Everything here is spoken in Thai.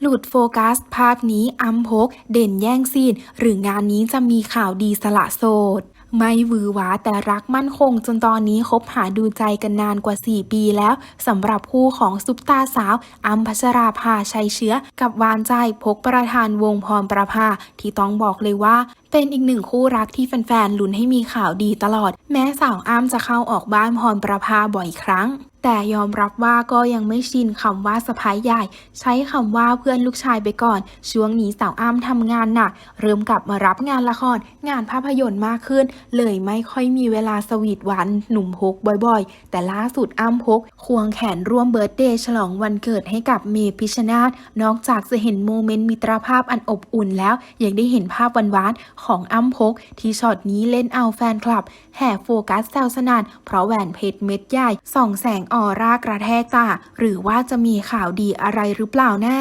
หลุดโฟกัส ภาพนี้อัมพก เด่นแย่งซีน หรืองานนี้จะมีข่าวดีสละโสด ไม่หวือหวาแต่รักมั่นคงจนตอนนี้คบหาดูใจกันนานกว่า 4 ปีแล้วสำหรับคู่ของซุปตาสาวอัมพัชราภาชัยเชื้อ กับวานใจพกประธานวงพรประภา ที่ต้องบอกเลยว่า เป็นอีกหนึ่งคู่รักที่แฟนๆลุ้นให้มีข่าวดีตลอด แม้สาวอ้ำจะเข้าออกบ้านพรประภาบ่อยครั้ง แต่ยอมรับว่าก็ยังไม่ชินคำว่าสะพ้ายใหญ่ ใช้คำว่าเพื่อนลูกชายไปก่อน ช่วงนี้สาวอ้ำทำงานหนัก เริ่มกลับมารับงานละคร งานภาพยนตร์มากขึ้น เลยไม่ค่อยมีเวลาสวีทหวานหนุ่มพกบ่อยๆ แต่ล่าสุดอ้ำพก ควงแขนร่วมเบิร์ตเดย์ฉลองวันเกิดให้กับเมย์พิชชนาธนอกจากจะเห็นโมเมนต์มิตรภาพอันอบอุ่นแล้วยังได้เห็นภาพหวานๆของอ้ำพก ที่ช็อตนี้เล่นเอาแฟนคลับ แห่โฟกัสแซวสนานเพราะแหวนเพชรเม็ดใหญ่ส่องแสงออร่ากระแทกตา หรือว่าจะมีข่าวดีอะไรหรือเปล่านะ